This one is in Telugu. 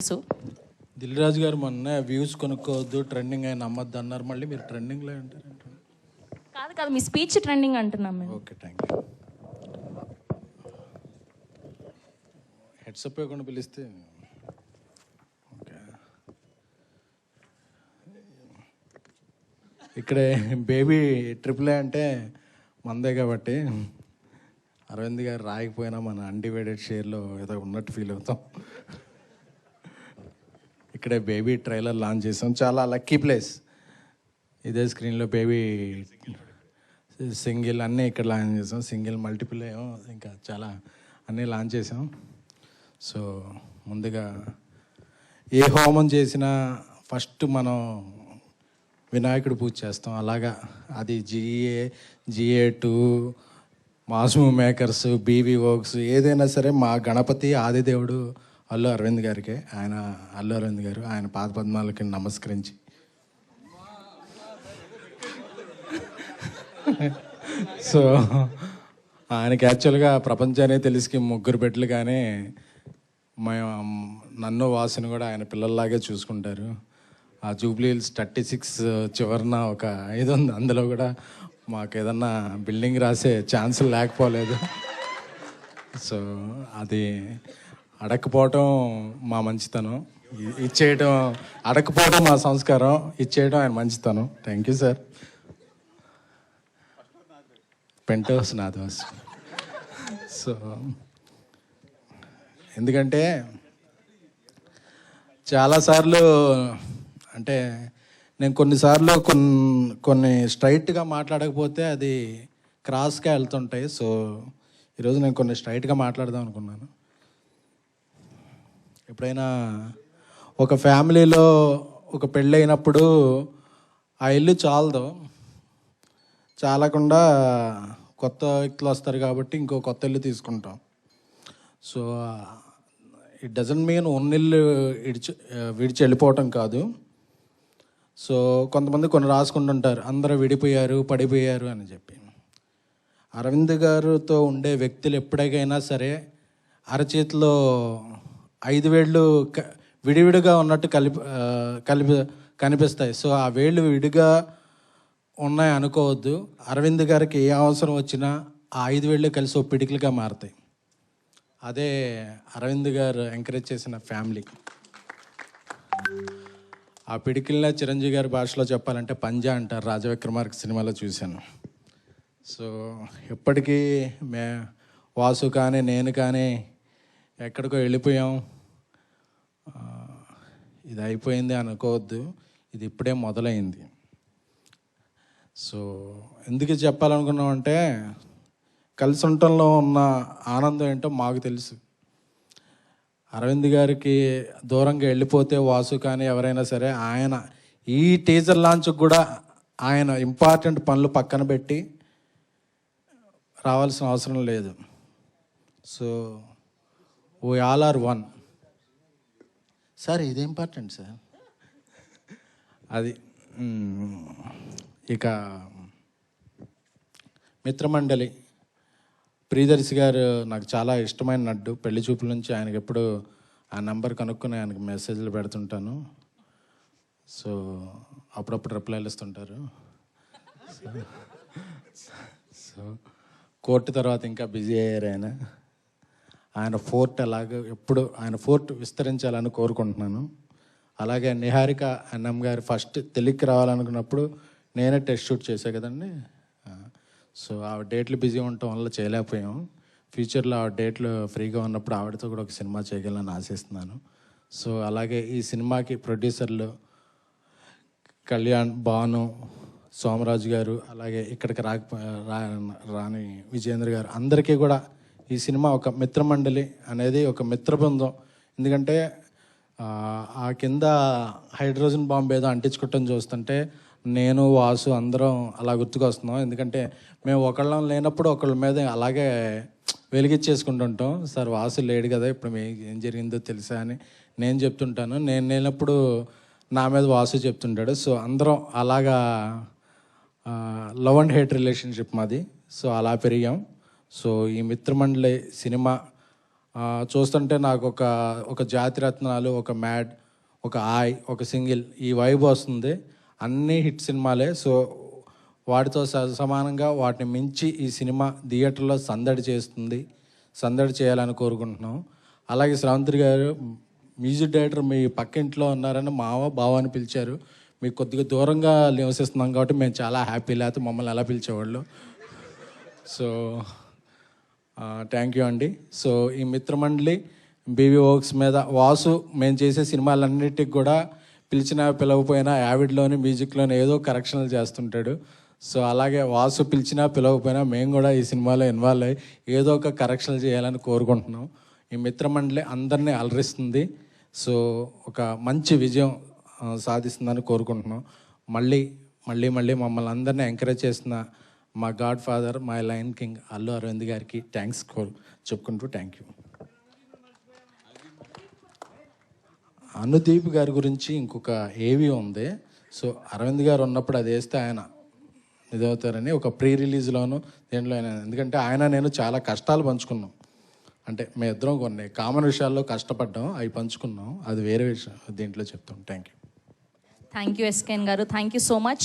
సో దిల్ రాజు గారు మొన్న వ్యూస్ కొనుక్కోవద్దు ట్రెండింగ్ అయిన నమ్మద్దు అన్నారు. మళ్ళీ మీరు ట్రెండింగ్లో ఉంటారు కాదు కాదు మీ స్పీచ్ ట్రెండింగ్ అంటున్నాం మేము. Okay thank you. హెడ్సప్ ఇవ్వకుండా పిలిస్తే ఓకే. ఇక్కడే బేబీ ట్రిపుల్ అంటే మందే కాబట్టి అరవింద్ గారు రాయకపోయినా మన అన్డివైడెడ్ షేర్లో ఏదో ఉన్నట్టు ఫీల్ అవుతాం. ఇక్కడే బేబీ ట్రైలర్ లాంచ్ చేసాం. చాలా లక్కీ ప్లేస్. ఇదే స్క్రీన్లో బేబీ సింగిల్ అన్నీ ఇక్కడ లాంచ్ చేసాం. సింగిల్ మల్టిపుల్ ఇంకా చాలా అన్నీ లాంచ్ చేసాం. సో ముందుగా ఏ హోమం చేసినా ఫస్ట్ మనం వినాయకుడు పూజ చేస్తాం. అలాగా అది జిఏ జిఏ టూ మాసుము మేకర్స్ బీవీ వర్క్స్ ఏదైనా సరే మా గణపతి ఆదిదేవుడు అల్లు అరవింద్ గారికి ఆయన అల్లు అరవింద్ గారు ఆయన పాద పద్మాలకి నమస్కరించి. సో ఆయనకి యాక్చువల్గా ప్రపంచానే తెలిసి ముగ్గురు బిడ్డలు కానీ మేము నన్ను వాసుని కూడా ఆయన పిల్లల్లాగే చూసుకుంటారు. ఆ జూబ్లీ హిల్స్ థర్టీ సిక్స్ చివరన ఒక ఇది ఉంది అందులో కూడా మాకు ఏదన్నా బిల్డింగ్ రాసే ఛాన్స్ లేకపోలేదు. సో అది అడగకపోవటం మా మంచితనం. ఇచ్చేయటం అడగకపోవటం మా సంస్కారం. ఇచ్చేయడం ఆయన మంచితనం. Thank you sir penthouse so ఎందుకంటే చాలాసార్లు అంటే నేను కొన్నిసార్లు కొన్ని కొన్ని స్ట్రైట్గా మాట్లాడకపోతే అది క్రాస్గా వెళ్తుంటాయి. సో ఈరోజు నేను కొన్ని స్ట్రైట్గా మాట్లాడదాం అనుకున్నాను. ఎప్పుడైనా ఒక ఫ్యామిలీలో ఒక పెళ్ళి అయినప్పుడు ఆ ఇల్లు చాలదు. చాలకుండా కొత్త వ్యక్తులు వస్తారు కాబట్టి ఇంకో కొత్త ఇల్లు తీసుకుంటాం. సో ఇట్ డజంట్ మీన్ ఉన్నిల్లు ఇడిచి విడిచి వెళ్ళిపోవటం కాదు. సో కొంతమంది కొన్ని రాసుకుంటుంటారు అందరూ విడిపోయారు పడిపోయారు అని చెప్పి. అరవింద్ గారితో ఉండే వ్యక్తులు ఎప్పటికైనా సరే అరచేతిలో ఐదు వేళ్ళు విడివిడిగా ఉన్నట్టు కలిపి కలిపి కనిపిస్తాయి. సో ఆ వేళ్ళు విడిగా ఉన్నాయి అనుకోవద్దు. అరవింద్ గారికి ఏ అవసరం వచ్చినా ఆ ఐదు వేళ్ళు కలిసి ఓ పిడికిలుగా మారుతాయి. అదే అరవింద్ గారు ఎంకరేజ్ చేసిన ఫ్యామిలీ ఆ పిడికిల్నే చిరంజీవి గారి భాషలో చెప్పాలంటే పంజా అంటారు. రాజవిక్రమార్క సినిమాలో చూశాను. సో ఎప్పటికీ మే వాసు కానీ నేను కానీ ఎక్కడికో వెళ్ళిపోయాం. ఇది అయిపోయింది అనుకోవద్దు. ఇది ఇప్పుడే మొదలైంది. సో ఎందుకు చెప్పాలనుకున్నామంటే కలిసి ఉండటంలో ఉన్న ఆనందం ఏంటో మాకు తెలుసు. అరవింద్ గారికి దూరంగా వెళ్ళిపోతే వాసు కానీ ఎవరైనా సరే ఆయన ఈ టీజర్ లాంచ్ కూడా ఆయన ఇంపార్టెంట్ పనులు పక్కన పెట్టి రావాల్సిన అవసరం లేదు. So oh all are one sir ఇది ఇంపార్టెంట్ సార్ అది ఇక మిత్రమండలి ప్రియదర్శి గారు నాకు చాలా ఇష్టమైన నడ్డు. పెళ్ళి చూపుల నుంచి ఆయనకి ఎప్పుడు ఆ నెంబర్ కనుక్కొని ఆయనకి మెసేజ్లు పెడుతుంటాను. సో అప్పుడప్పుడు రిప్లైలు ఇస్తుంటారు. సో కోర్టు తర్వాత ఇంకా బిజీ అయ్యారు ఆయన. ఆయన ఫోర్ట్ అలాగ ఎప్పుడు ఆయన ఫోర్ట్ విస్తరించాలని కోరుకుంటున్నాను. అలాగే నిహారిక అన్నం గారు ఫస్ట్ తెలుగుకి రావాలనుకున్నప్పుడు నేనే టెస్ట్ షూట్ చేశా కదండి. సో ఆ డేట్లు బిజీ ఉండటం వల్ల చేయలేకపోయాం. ఫ్యూచర్లో ఆ డేట్లు ఫ్రీగా ఉన్నప్పుడు ఆవిడతో కూడా ఒక సినిమా చేయగలని ఆశిస్తున్నాను. సో అలాగే ఈ సినిమాకి ప్రొడ్యూసర్లు కళ్యాణ్ భాను సోమరాజు గారు అలాగే ఇక్కడికి రాక రా రాని విజేంద్ర గారు అందరికీ కూడా ఈ సినిమా ఒక మిత్రమండలి అనేది ఒక మిత్ర బృందం ఎందుకంటే ఆ, ఆ కింద హైడ్రోజన్ బాంబు ఏదో అంటించుకోవటం చూస్తుంటే నేను వాసు అందరం అలా గుర్తుకొస్తున్నాం. ఎందుకంటే మేము ఒకళ్ళం లేనప్పుడు ఒకళ్ళ మీద అలాగే వెలిగించేసుకుంటుంటాం సార్ వాసు లేడు కదా ఇప్పుడు మీ ఏం జరిగిందో తెలుసా? అని నేను చెప్తుంటాను. నేను లేనప్పుడు నా మీద వాసు చెప్తుంటాడు. సో అందరం అలాగా లవ్ అండ్ హేట్ రిలేషన్షిప్ మాది. సో అలా పెరిగాం. సో ఈ మిత్రమండలి సినిమా చూస్తుంటే నాకు ఒక ఒక జాతి రత్నాలు ఒక మ్యాడ్ ఒక ఆయ్ ఒక సింగిల్ ఈ వైబ్ వస్తుంది. అన్నీ హిట్ సినిమాలే. సో వాటితో స- సమానంగా వాటిని మించి ఈ సినిమా థియేటర్లో సందడి చేస్తుంది. సందడి చేయాలని కోరుకుంటున్నాం. అలాగే శ్రావంతి గారు మ్యూజిక్ డైరెక్టర్ మీ పక్కింట్లో ఉన్నారని మావ బావ అని పిలిచారు. మీకు కొద్దిగా దూరంగా నివసిస్తున్నాం కాబట్టి మేము చాలా హ్యాపీ లేకపోతే మమ్మల్ని ఎలా పిలిచేవాళ్ళు? సో థ్యాంక్ యూ అండి. సో ఈ మిత్రమండలి బీవీ వర్క్స్ మీద వాసు మేము చేసే సినిమాలన్నిటికి కూడా పిలిచినా పిలవకపోయినా యావిడ్లోని మ్యూజిక్లోని ఏదో కరెక్షన్లు చేస్తుంటాడు. సో అలాగే వాసు పిలిచినా పిలవకపోయినా మేము కూడా ఈ సినిమాలో ఇన్వాల్వ్ అయ్యి ఏదో ఒక కరెక్షన్లు చేయాలని కోరుకుంటున్నాం. ఈ మిత్రమండలి అందరినీ అలరిస్తుంది. సో ఒక మంచి విజయం సాధిస్తుందని కోరుకుంటున్నాం. మళ్ళీ మళ్ళీ మళ్ళీ మమ్మల్ని అందరినీ ఎంకరేజ్ చేసిన మా godfather my line king Allu Aravind గారికి థ్యాంక్స్ చెప్పుకుంటూ థ్యాంక్ యూ అనుదీప్ గారి గురించి ఇంకొక ఏవి ఉంది. సో అరవింద్ గారు ఉన్నప్పుడు అది వేస్తే ఆయన ఇదవుతారని ఒక ప్రీ రిలీజ్లోను దీంట్లో ఆయన ఎందుకంటే ఆయన నేను చాలా కష్టాలు పంచుకున్నాం. అంటే మేము ఇద్దరం కొన్ని కామన్ విషయాల్లో కష్టపడ్డాం అవి పంచుకున్నాం. అది వేరే విషయం దీంట్లో చెప్తాం. Thank you thank you SKN గారు. Thank you so much